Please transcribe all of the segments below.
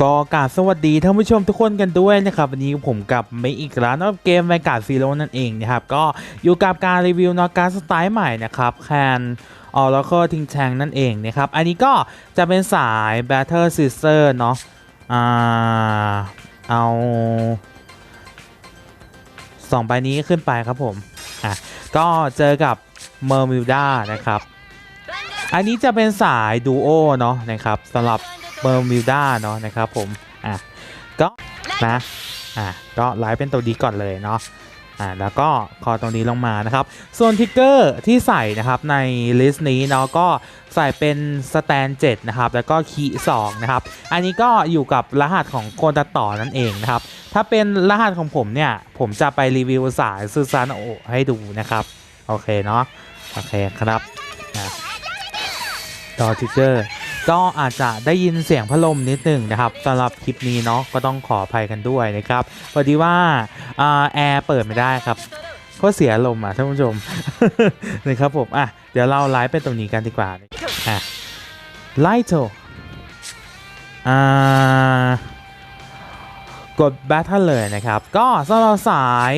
ก็กาสวัสดีท่านผู้ชมทุกคนกันด้วยนะครับวันนี้ผมกับมาอีกแล้วนะเกมแวนการ์ดซีโร่นั่นเองนะครับก็อยู่กับการรีวิวนาะการสไตล์ใหม่นะครับแคนออร์เคิลทิงแชงนั่นเองนะครับอันนี้ก็จะเป็นสาย Battle Sister เนาะอ่าเอาสองใบนี้ขึ้นไปครับผมอะก็เจอกับเมอร์มิวด้านะครับอันนี้จะเป็นสายดูโอเนาะนะครับสำหรับ เบอร์มิวด้าเนาะนะครับผม อะ ก็นะ อะ ก็ไลฟ์เป็นตัวดีก่อนเลยเนาะ อะแล้วก็คอตรงนี้ลงมานะครับ ส่วนทิกเกอร์ที่ใส่นะครับในลิสต์นี้เนาะก็ใส่เป็นสแตน7นะครับ แล้วก็คีย์2นะครับ อันนี้ก็อยู่กับรหัสของโคนตัดต่อนั่นเองนะครับ ถ้าเป็นรหัสของผมเนี่ย ผมจะไปรีวิวสายซูซานโอให้ดูนะครับ โอเคเนาะ โอเคครับนะดอทิกเกอร์ ก็อาจจะได้ยินเสียงพัดลมนิดหนึ่งนะครับสำหรับคลิปนี้เนาะก็ต้องขออภัยกันด้วยนะครับพอดีว่าแอร์เปิดไม่ได้ครับก็เสียลมอะท่านผู้ชมนะครับผมอะเดี๋ยวเราไลฟ์เป็นตรงนี้กันดีกว่าอะไลท์โตอ่ากด Battle เลยนะครับ ก็สำหรับสาย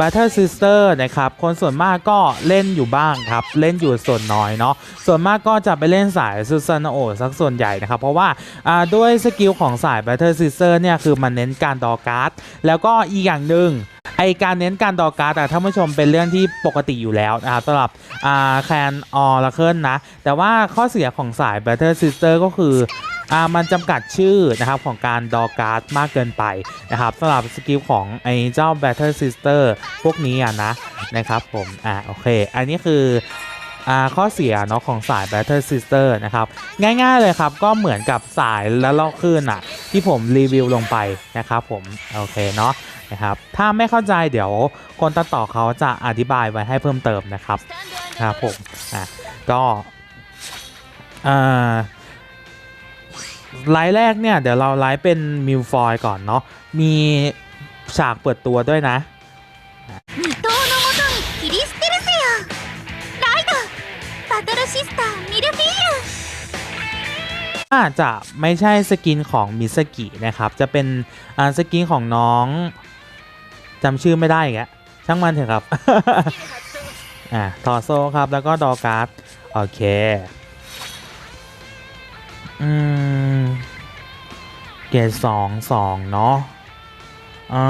Battle Sister นะครับ คนส่วนมากก็เล่นอยู่บ้างครับ เล่นอยู่ส่วนน้อยเนาะ ส่วนมากก็จะไปเล่นสายซูซานโอสักส่วนใหญ่นะครับ เพราะว่าด้วยสกิลของสาย Battle Sister เนี่ย คือมันเน้นการดอการ์ด แล้วก็อีกอย่างหนึ่ง ไอการเน้นการดอการ์ดอะท่านผู้ชมเป็นเรื่องที่ปกติอยู่แล้วนะครับสำหรับแคนออร์เคิลนะ แต่ว่าข้อเสียของสาย Battle Sister ก็คืออ่ามันจำกัดชื่อนะครับของการดอการ์ดมากเกินไปนะครับสำหรับสกิลของไอเจ้า Battle Sister พวกนี้อะนะนะครับผมอ่าโอเค อันนี้คืออ่าข้อเสียเนาะของสาย Battle Sister นะครับง่ายๆเลยครับ ก็เหมือนกับสายและลอกคลื่นอะที่ผมรีวิวลงไปนะครับผมโอเคเนาะ นะครับ ถ้าไม่เข้าใจเดี๋ยวคนตัดต่อเขาจะอธิบายไว้ให้เพิ่มเติมนะครับครับผมอะก็อ่าไลท์แรกเนี่ยเดี๋ยวเราไลท์เป็นมิวฟอยก่อนเนาะมีฉากเปิดตัวด้วยนะน่าจจะไม่ใช่สกินของมิสกินะครับ จะเป็นสกินของน้อง จำชื่อไม่ได้อีกช่างมันเถอะครับ อ่าทอโซครับแล้วก็ดอการ์ด โอเค อืม เกรดสองสองเนาะอ่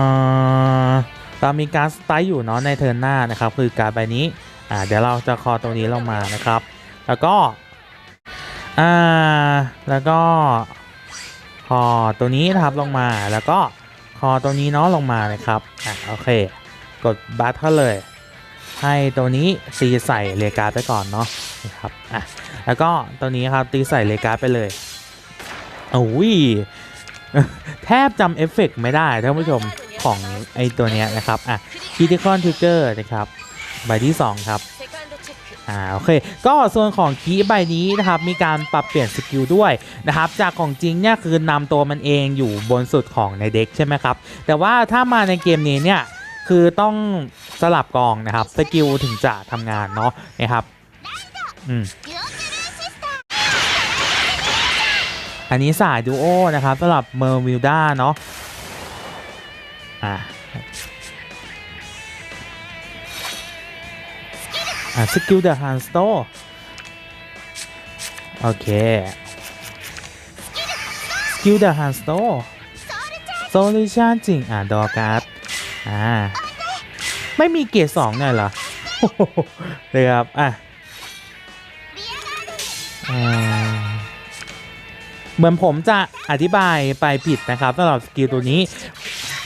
าเรามีการดสไตล์อยู่เนาะในเทิร์นหน้านะครับ คือการดใบนี้ อ่า เดี๋ยวเราจะคอตรงนี้ลงมานะครับ แล้วก็ อ่า แล้วก็คอตัวนี้นะครับลงมาแล้วก็ คอตัวนี้เนาะลงมานะครับอะโอเค กดบัตเข้าเลย ให้ตัวนี้ตีใส่เลกาไปก่อนเนาะนะครับอะแล้วก็ตัวนี้ครับตีใส่เลกาไปเลยโอ้ยแทบจำเอฟเฟกต์ไม่ได้ท่านผู้ชมของไอตัวเนี้ยนะครับอะ Critical Trigger นะครับใบที่ 2 ครับ อ่าโอเคก็ส่วนของคีใบนี้นะครับมีการปรับเปลี่ยนสกิลด้วยนะครับจากของจริงเนี่ยคือนำตัวมันเองอยู่บนสุดของในเด็กใช่ไหมครับแต่ว่าถ้ามาในเกมนี้เนี่ยคือต้องสลับกองนะครับสกิลถึงจะทำงานเนาะนะครับอืมอันนี้สายดูโอนะครับสำหรับเมอร์มิวด้าเนาะอ่า อ่าสกิลเดอะฮันสโตโอเคสกิลเดอะฮันสโตโซลูชันจริง อ่าดอการ์ดอ่า ไม่มีเกียร์สองหน่ยเหรอเลยครับอะเหมือนผมจะอธิบายไปผิดนะครับสำหรับสกิลตัวนี้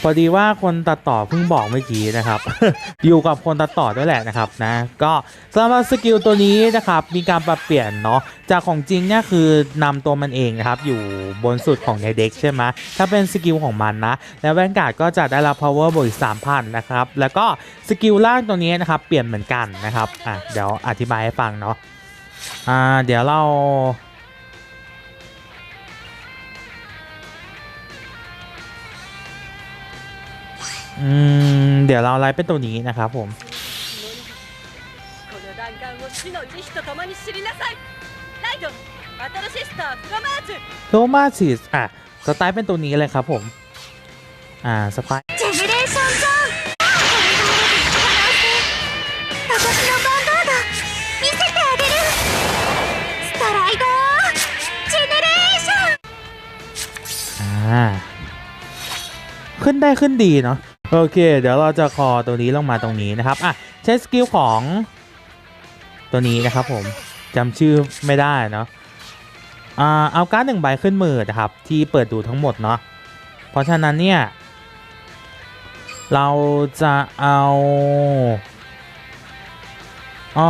พอดีว่าคนตัดต่อเพิ่งบอกเมื่อกี้นะครับ อยู่กับคนตัดต่อด้วยแหละนะครับนะก็สำหรับสกิลตัวนี้นะครับมีการปรับเปลี่ยนเนาะจากของจริงเนี่ยคือนำตัวมันเองนะครับอยู่บนสุดของในเด็กใช่ไหมถ้าเป็นสกิลของมันนะแล้วแวนการ์ดก็จะได้รับ power บวกอีก3,000นะครับแล้วก็สกิลล่างตัวนี้นะครับเปลี่ยนเหมือนกันนะครับอะเดี๋ยวอธิบายให้ฟังเนาะอ่าเดี๋ยวเรา อืม เดี๋ยวเราไล่เป็นตัวนี้นะครับผมโรมาซิสอะ สไตล์เป็นตัวนี้เลยครับผม อ่า สไตล์ขึ้นได้ขึ้นดีเนาะ โอเค เดี๋ยวเราจะคอตัวนี้ลงมาตรงนี้นะครับอะใช้สกิลของตัวนี้นะครับผมจำชื่อไม่ได้เนาะอ่าเอาการ์ดหนึ่งใบขึ้นมือนะครับ ที่เปิดดูทั้งหมดเนาะเพราะฉะนั้นเนี่ย เราจะเอาอ่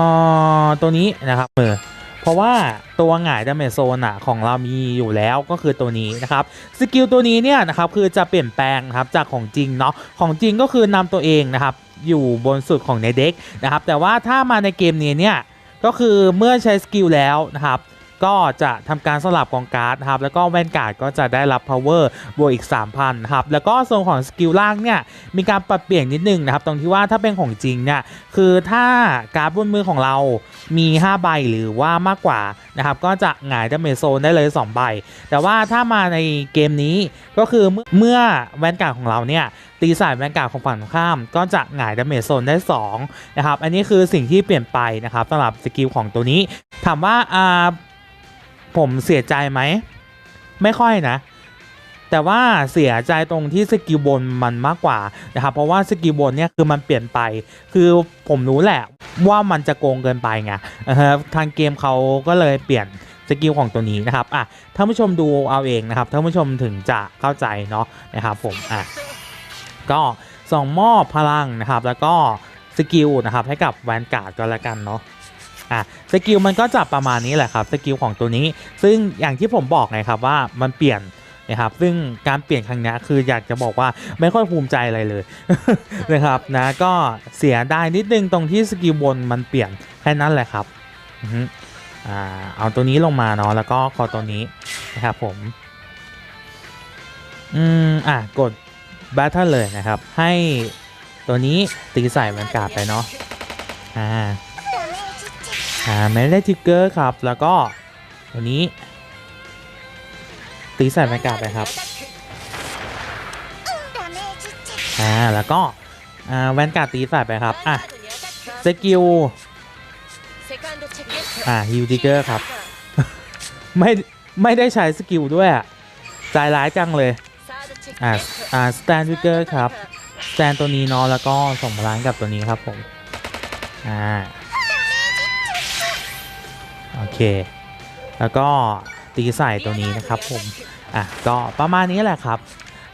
าตัวนี้นะครับมือ เพราะว่าตัวหงายดาเมจโซนอะของเรามีอยู่แล้วก็คือตัวนี้นะครับสกิลตัวนี้เนี่ยนะครับคือจะเปลี่ยนแปลงนะครับจากของจริงเนาะของจริงก็คือนำตัวเองนะครับอยู่บนสุดของในเด็กนะครับแต่ว่าถ้ามาในเกมนี้เนี่ยก็คือเมื่อใช้สกิลแล้วนะครับ ก็จะทำการสลับกองการ์ดครับแล้วก็แวนการ์ดก็จะได้รับ power บวกอีก 3,000นครับแล้วก็ส่วนของสกิลล่างเนี่ยมีการปรับเปลี่ยนนิดนึงนะครับตรงที่ว่าถ้าเป็นของจริงเนี่ยคือถ้าการ์ดบนมือของเรามี 5 ใบหรือว่ามากกว่านะครับก็จะหงายดาเมจโซนได้เลย 2 ใบ แต่ว่าถ้ามาในเกมนี้ก็คือเมื่อแวนการ์ดของเราเนี่ยตีสายแวนการ์ดของฝั่งตรงข้ามก็จะหงายดาเมจโซนได้2นะครับอันนี้คือสิ่งที่เปลี่ยนไปนะครับสำหรับสกิลของตัวนี้ถามว่าอ่า ผมเสียใจไหม ไม่ค่อยนะ แต่ว่าเสียใจตรงที่สกิลบนมันมากกว่านะครับ เพราะว่าสกิลบนเนี่ยคือมันเปลี่ยนไป คือผมรู้แหละว่ามันจะโกงเกินไปไงทางเกมเขาก็เลยเปลี่ยนสกิลของตัวนี้นะครับ อะ ท่านผู้ชมดูเอาเองนะครับ ท่านผู้ชมถึงจะเข้าใจเนาะนะครับผม อะ ก็ส่งมอบพลังนะครับ แล้วก็สกิลนะครับให้กับแวนการ์ดก็แล้วกันเนาะ อะสกิลมันก็จะประมาณนี้แหละครับสกิลของตัวนี้ ซึ่งอย่างที่ผมบอกไงครับว่ามันเปลี่ยนนะครับ ซึ่งการเปลี่ยนครั้งนี้คืออยากจะบอกว่าไม่ค่อยภูมิใจอะไรเลยนะครับนะก็เสียไดายนิดนึงตรงที่สกิลบนมันเปลี่ยนแค่นั้นแหละครับอืมอ่าเอาตัวนี้ลงมาเนาะแล้วก็คอตัวนี้นะครับผมอืมอะกด Battle เลยนะครับ ให้ตัวนี้ตีใส่แวนการ์ดไปเนาะอ่า อ่าแมนเลติกเกอร์ครับ แล้วก็วันนี้ ตีใส่แมกกาไปครับฮ่า แล้วก็แวนกาตีใส่ไปครับ อะ สกิล อ่าฮิวติกเกอร์ครับ ไม่ ไม่ได้ใช้สกิลด้วยอะใจร้ายจังเลย อ่า อ่า สแตนติเกอร์ครับ สแตนตัวนี้เนาะ แล้วก็ส่งพลังกับตัวนี้ครับผม อ่า เคแล้วก็ตีใส่ตัวนี้นะครับผมอะก็ประมาณนี้แหละครับ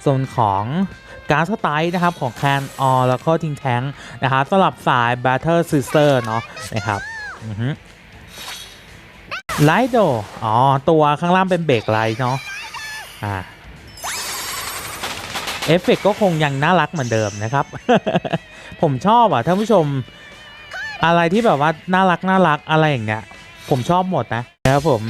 ส่วนของการสไตล์นะครับของแคนออแล้วก็ทิงแทงนะครับสำหรับสาย Battle Sister เนาะนะครับไลโดอ๋อ ตัวข้างล่างเป็นเบรกไลท์เนาะอ่าเอฟเฟกต์ก็คงยังน่ารักเหมือนเดิมนะครับ ผมชอบอะท่านผู้ชมอะไรที่แบบว่าน่ารักน่ารักอะไรอย่างเงี้ย ผมชอบหมดนะนะครับผม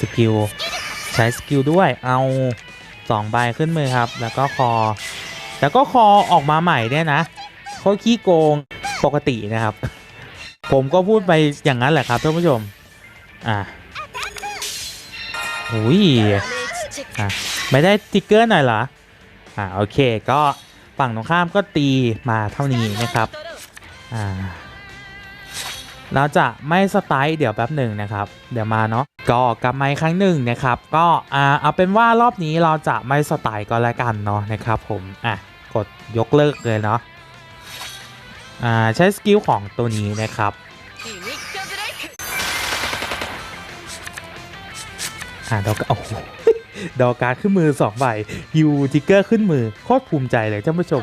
สกิล ใช้สกิลด้วยเอา2ใบขึ้นมือครับ แล้วก็คอ แล้วก็คอออกมาใหม่เนี่ยนะโคขี้โกงปกตินะครับ ผมก็พูดไปอย่างนั้นแหละครับท่านผู้ชม อะอุ้ยอะ ไม่ได้ติ๊กเกอร์หน่อยเหรอ อ่าโอเคก็ฝั่งตรงข้ามก็ตีมาเท่านี้นะครับ อ่าเราจะไม่สไตล์เดี๋ยวแป๊บหนึ่งนะครับ เดี๋ยวมาเนาะก็กลับมาครั้งหนึ่งนะครับ ก็อ่าเอาเป็นว่ารอบนี้เราจะไม่สไตล์ก็แล้วกันเนาะนะครับ ผมอะกดยกเลิกเลยเนาะอ่าใช้สกิลของตัวนี้นะครับอ่าดอกโอ้โห ดอกการดขึ้นมือสองใบฮิวทิกเกอร์ขึ้นมือโคตรภูมิใจเลยท่านผู้ชม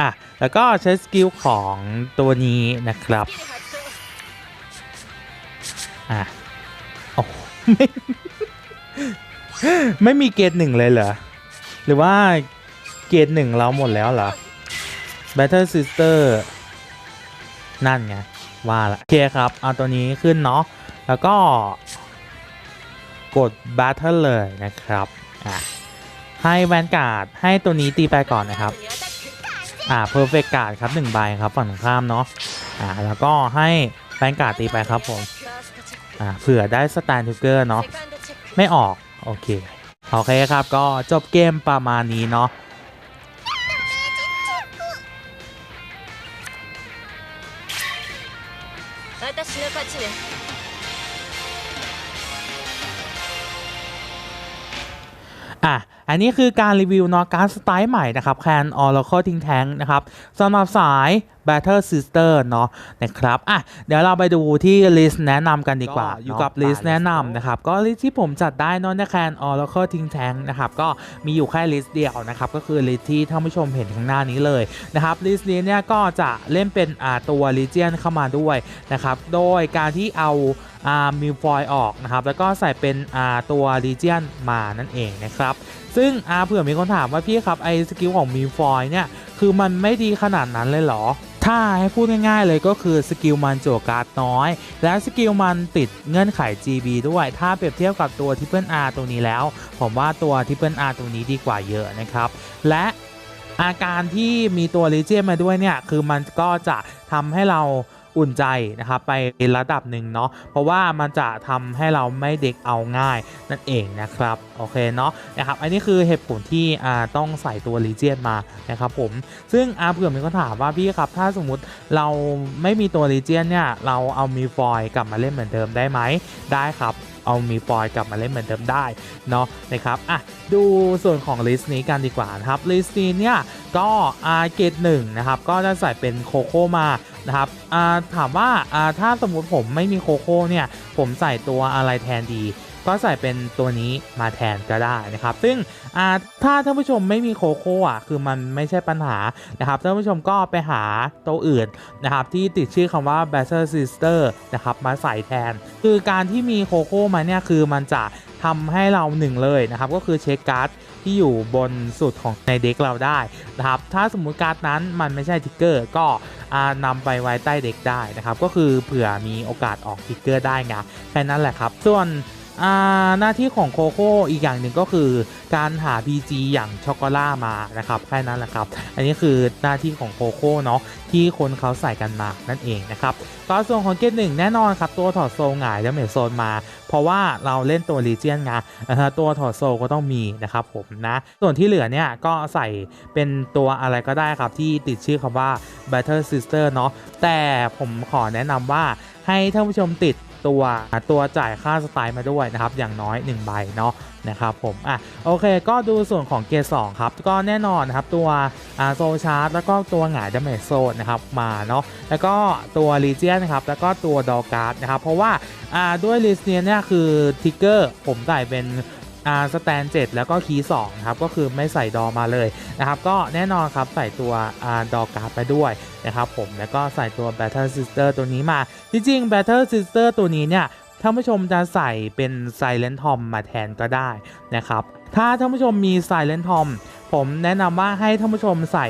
อะแล้วก็ใช้สกิลของตัวนี้นะครับอะโอ้ไม่ไม่มีเกรดหนึ่งเลยเหรอ หรือว่าเกรดหนึ่งเราหมดแล้วเหรอ Battle Sister นั่นไง ว่าละโอเคครับ เอาตัวนี้ขึ้นเนาะแล้วก็ กด Battle เลยนะครับ อ่ะ ให้แวนการ์ดให้ตัวนี้ตีไปก่อนนะครับ อ่าเพอร์เฟกการ์ดครับหนึ่งใบครับฝั่งตรงข้ามเนาะอ่าแล้วก็ให้แบงการ์ดตีไปครับผมอ่าเผื่อได้สแตนทิกเกอร์เนาะไม่ออกโอเคโอเคครับก็จบเกมประมาณนี้เนาะ 私の勝ちね อะอันนี้คือการรีวิวเนาะการดสไตล์ใหม่นะครับแคน Oracle ทิ้งแทงนะครับสำหรับสาย Battle Sister เนาะนะครับอะเดี๋ยวเราไปดูที่ลิสต์แนะนำกันดีกว่า อยู่กับลิสต์แนะนำนะครับ ก็ลิสต์ที่ผมจัดได้เนอะในแคน Oracle ทิ้งแทงนะครับ ก็มีอยู่แค่ลิสต์เดียวนะครับ ก็คือลิสต์ที่ท่านผู้ชมเห็นข้างหน้านี้เลยนะครับลิสต์นี้เนี่ยก็จะเล่นเป็นอ่าตัว Legion เข้ามาด้วยนะครับ โดยการที่เอา อ่ามิวฟอยออกนะครับแล้วก็ใส่เป็นอ่าตัว Legion มานั่นเองนะครับซึ่งอาเผื่อมีคนถามว่าพี่ครับไอสกิลของมิวฟอยเนี่ยคือมันไม่ดีขนาดนั้นเลยเหรอ ถ้าให้พูดง่ายๆเลยก็คือสกิลมันโจวการ์ดน้อย และสกิลมันติดเงื่อนไข GB ด้วย ถ้าเปรียบเทียบกับตัว Triple R ตัวนี้แล้ว ผมว่าตัว Triple R ตัวนี้ดีกว่าเยอะนะครับ และอาการที่มีตัว Legion มาด้วยเนี่ย คือมันก็จะทำให้เรา อุ่นใจนะครับไประดับหนึ่งเนาะเพราะว่ามันจะทำให้เราไม่เด็กเอาง่ายนั่นเองนะครับโอเคเนาะนะครับอันนี้คือเหตุผลที่อ่าต้องใส่ตัว Legion มานะครับผมซึ่งอาเผื่อมีคนถามว่าพี่ครับถ้าสมมุติเราไม่มีตัว Legion เนี่ยเราเอามีฟอยกลับมาเล่นเหมือนเดิมได้ไหมได้ครับเอามีฟอยกลับมาเล่นเหมือนเดิมได้เนาะนะครับอะดูส่วนของลิสต์นี้กันดีกว่านะครับลิสต์นี้เนี่ยก็อาเกตหนึ่งนะครับก็จะใส่เป็นโคโค่มา นะครับถามว่าถ้าสมมุติผมไม่มีโคโค่เนี่ยผมใส่ตัวอะไรแทนดี ก็ใส่เป็นตัวนี้มาแทนก็ได้นะครับ ซึ่งถ้าท่านผู้ชมไม่มีโคโค่อะคือมันไม่ใช่ปัญหานะครับท่านผู้ชมก็ไปหาตัวอื่นนะครับที่ติดชื่อคำว่า b a t t l e Sister นะครับมาใส่แทน คือการที่มีโคโค่มาเนี่ยคือมันจะทำให้เราหนึ่งเลยนะครับก็คือเช็คการ์ด ที่อยู่บนสุดของในเด็กเราได้นะครับถ้าสมมุติการ์ดนั้นมันไม่ใช่ทิกเกอร์ก็นำนำไปไว้ใต้เด็กได้นะครับก็คือเผื่อมีโอกาสออกทิกเกอร์ได้ไงแค่นั้นแหละครับ ส่วน หน้าที่ของโคโค่อีกอย่างหนึ่งก็คือการหา PG อย่างช็อกโกล่ามานะครับแค่นั้นแหละครับ อันนี้คือหน้าที่ของโคโค่เนาะที่คนเขาใส่กันมานั่นเองนะครับก็ส่วนของเกตหนึ่งแน่นอนครับ ตัวถอดโซลหงายแล้วเมจโซนมา เพราะว่าเราเล่นตัวลีเจียนไงนะตัวถอดโซลก็ต้องมีนะครับผมนะส่วนที่เหลือเนี่ยก็ใส่เป็นตัวอะไรก็ได้ครับที่ติดชื่อคำว่า Battle Sister เนาะแต่ผมขอแนะนำว่าให้ท่านผู้ชมติด ตัวตัวจ่ายค่าสไตล์มาด้วยนะครับอย่างน้อย 1 ใบเนาะนะครับผมอะโอเคก็ดูส่วนของเกรดสองครับก็แน่นอนนะครับตัวโซชาร์ตแล้วก็ตัวหงายดาเมจโซนนะครับมาเนาะแล้วก็ตัวลีเจียนนะครับแล้วก็ตัวดอการ์ดนะครับเพราะว่าอ่าด้วยลิสเนียเนี่ยคือทิกเกอร์ผมใส่เป็น สแตนเจ็ดแล้วก็คีย์สองครับก็คือไม่ใส่ดอมาเลยนะครับก็แน่นอนครับใส่ตัวอ่าดอการ์ดไปด้วยนะครับผมแล้วก็ใส่ตัว Battle Sister ตัวนี้มา จริงๆ Battle Sister ตัวนี้เนี่ยท่านผู้ชมจะใส่เป็น Silent Tom มาแทนก็ได้นะครับ ถ้าท่านผู้ชมมี Silent Tom ผมแนะนำว่าให้ท่านผู้ชมใส่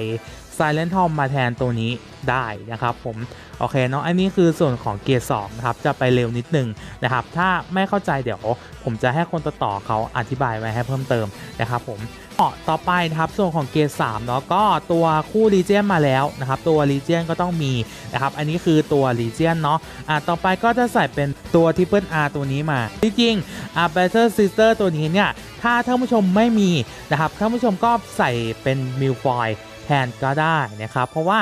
Silent Tom มาแทนตัวนี้ได้นะครับผมโอเคเนาะอันนี้คือส่วนของเกียร์2นะครับจะไปเร็วนิดนึงนะครับถ้าไม่เข้าใจเดี๋ยวผมจะให้คนต่อเขาอธิบายไว้ให้เพิ่มเติมนะครับผมต่อต่อไปนะครับส่วนของเกียร์3เนาะก็ตัวคู่รีเจียนมาแล้วนะครับตัวรีเจียนก็ต้องมีนะครับอันนี้คือตัวรีเจียนเนาะอ่าต่อไปก็จะใส่เป็นตัวทิปเปิลอาร์ตัวนี้มาจริงๆอ่า Battle Sister ตัวนี้เนี่ยถ้าท่านผู้ชมไม่มีนะครับท่านผู้ชมก็ใส่เป็นมิลฟอย แทนก็ได้นะครับ เพราะว่า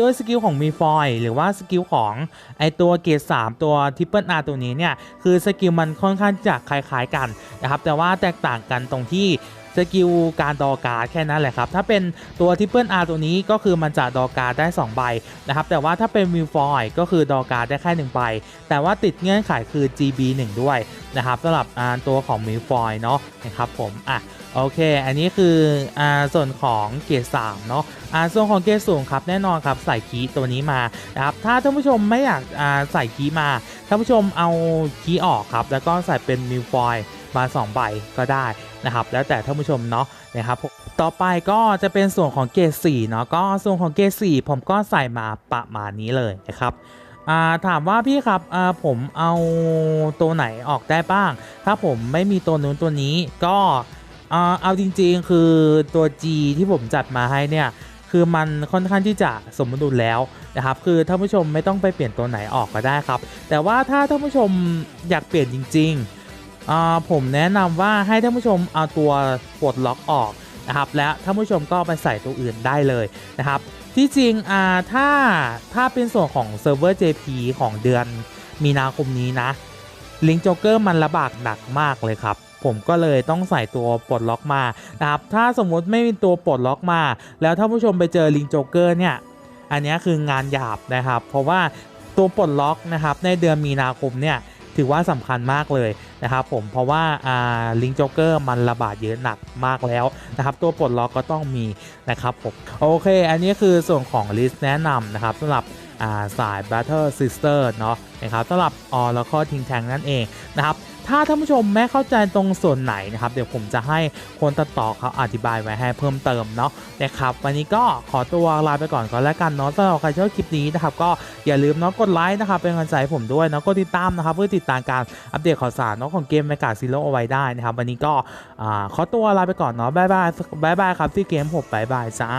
ด้วยสกิลของมีฟอยหรือว่าสกิลของไอตัวเกรด3ตัวทิปเปิลอาร์ตัวนี้เนี่ย คือสกิลมันค่อนข้างจะคล้ายๆกันนะครับ แต่ว่าแตกต่างกันตรงที่สกิลการดอการ์แค่นั้นแหละครับ ถ้าเป็นตัวทิปเปิลอาร์ตัวนี้ก็คือมันจะดอการ์ได้ 2 ใบนะครับ แต่ว่าถ้าเป็นมิลฟอยก็คือดอการ์ได้แค่1ใบ แต่ว่าติดเงื่อนไขคือ GB 1 ด้วยนะครับสำหรับอ่าตัวของมิลฟอยเนาะนะครับผมอะ โอเค อันนี้คืออ่าส่วนของเกียร์3เนาะอ่าส่วนของเกียร์สูงครับแน่นอนครับใส่คีตัวนี้มานะครับถ้าท่านผู้ชมไม่อยากอ่าใส่คีมาท่านผู้ชมเอาคีออกครับ แล้วก็ใส่เป็นมิลฟอยมา2ใบก็ได้นะครับ แล้วแต่ท่านผู้ชมเนาะนะครับต่อไปก็จะเป็นส่วนของเกรด4เนาะก็ส่วนของเกรด4ผมก็ใส่มาประมาณนี้เลยนะครับถามว่าพี่ครับผมเอาตัวไหนออกได้บ้าง ถ้าผมไม่มีตัวนู้นตัวนี้ก็ อ่าเอาจริงๆ คือตัว G ที่ผมจัดมาให้เนี่ยคือมันค่อนข้างที่จะสมดุลแล้วนะครับ คือท่านผู้ชมไม่ต้องไปเปลี่ยนตัวไหนออกก็ได้ครับ แต่ว่าถ้าท่านผู้ชมอยากเปลี่ยนจริงๆ ผมแนะนำว่าให้ท่านผู้ชมเอาตัวปลดล็อกออกนะครับและท่านผู้ชมก็ไปใส่ตัวอื่นได้เลยนะครับ ที่จริงอ่าถ้าถ้าเป็นส่วนของเซิร์ฟเวอร์ JP ของเดือนมีนาคมนี้นะลิงโจเกอร์มันระบาดหนักมากเลยครับ ผมก็เลยต้องใส่ตัวปลดล็อกมานะครับถ้าสมมุติไม่มีตัวปลดล็อกมา แล้วถ้าผู้ชมไปเจอลิงโจเกอร์เนี่ยอันนี้คืองานหยาบนะครับ เพราะว่าตัวปลดล็อกนะครับในเดือนมีนาคมเนี่ยถือว่าสำคัญมากเลยนะครับผมเพราะว่าอ่าลิงโจเกอร์มันระบาดเยอะหนักมากแล้วนะครับตัวปลดล็อกก็ต้องมีนะครับผมโอเค อันนี้คือส่วนของลิสต์แนะนำนะครับสำหรับสาย Battle Sister เนาะนะครับสำหรับ Oracle ทิ้งแทงนั่นเองนะครับ ถ้าท่านผู้ชมไม่เข้าใจตรงส่วนไหนนะครับ เดี๋ยวผมจะให้คนตัดต่อเขาอธิบายไว้ให้เพิ่มเติมเนาะนะครับวันนี้ก็ขอตัวลาไปก่อนก็แล้วกันเนาะสำหรับใครชอบคลิปนี้นะครับ ก็อย่าลืมเนาะกดไลค์นะครับเป็นกำลังใจผมด้วยเนาะกดติดตามนะครับ เพื่อติดตามการอัปเดตข่าวสารเนาะของเกมแมกาซีโร่เอาไว้ได้นะครับวันนี้ก็อขอตัวลาไปก่อนเนาะบายบายบายบายครับที่เกมผมบายบายจ้า